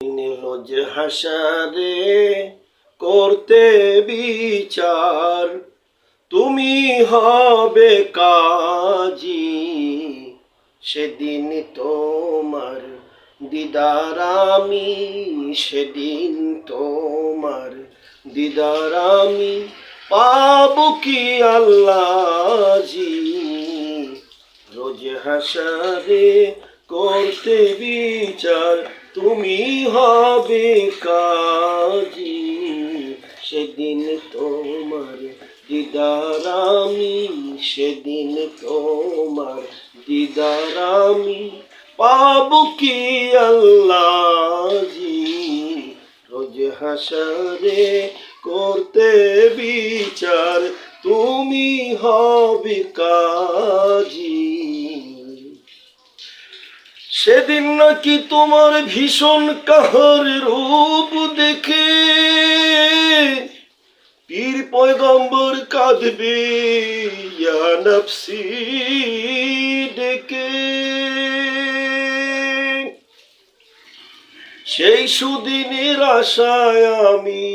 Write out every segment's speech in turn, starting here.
রোজ হাসারে করতে বিচার। তুমি হবে কাজী সেদিন তোমার দিদার আমি, সেদিন তোমার দিদার আমি পাবো কি আল্লাহজি। রোজ হাসারে করতে বিচার। তুমি হবে কাজী, সেদিন তোমার দিদার আমি, সেদিন তোমার দিদার আমি পাবো কি আল্লাহজি? রোজ হাসারে করতে বিচার, তুমি হবে কাজী। সেদিন নাকি তোমার ভীষণ কাহার রূপ দেখে পীর পয়গম্বর কাঁদবে ডেকে। সেই সুদিনের আশায় আমি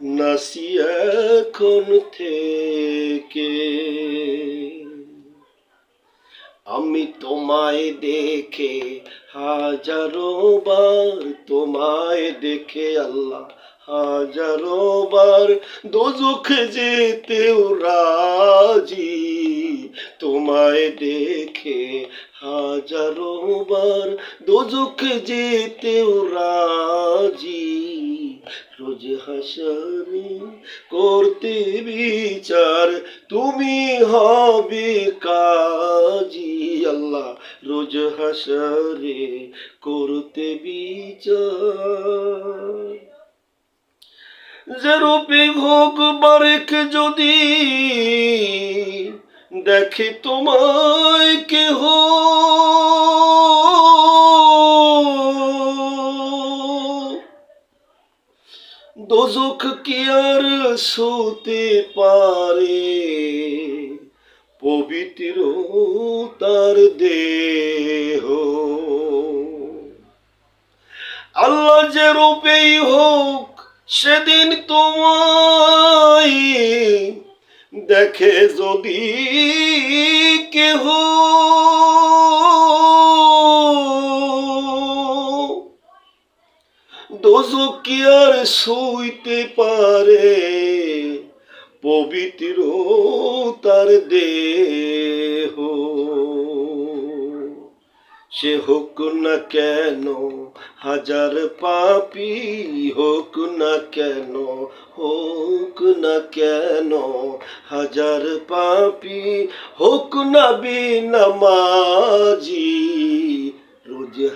নাসি এখন থেকে আমি তোমায় দেখে হাজারো বার, তোমায় দেখে আল্লাহ হাজারো বার। দোজখ যেতেও রাজি, তোমায় দেখে হাজারো বার। দোজখ যেতেও রাজি, রোজ হাসারি করতে বিচার, তুমি হবে কাজী। আল্লাহ রোজ হাসারে করতে বিচার। যে রূপে বারেক যদি দেখে তোমায় কেহ। দোজক কি আর শুতে পারে? পবিত্র তার দেহ। আল্লাহ যে রূপেই হোক, সেদিন তোমায় দেখে যদি কেহ দোজক কি শুইতে পারে পবিত্র তার দেহ। সে হোক না কেন, হাজার পাপি হোক না কেন, হোক না কেন, হাজার পাপি হোক না বিনামাজি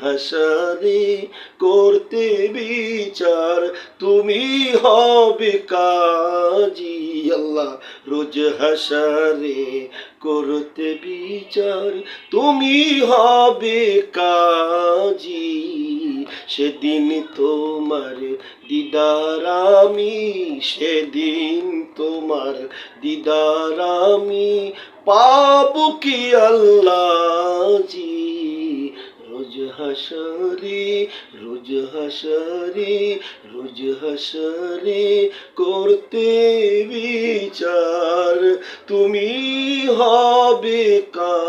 হাসারে করতে বিচার, তুমি হবে কাজী। আল্লাহ রোজ হাসারে করতে বিচার, তুমি হবে কাজী। সেদিন তোমার দিদার আমি, সেদিন তোমার দিদার আমি পাবো কি আল্লাহজি রোজ হাসারে রোজ হাসরে রোজ হাসরে করতে বিচার তুমি হবে কাজী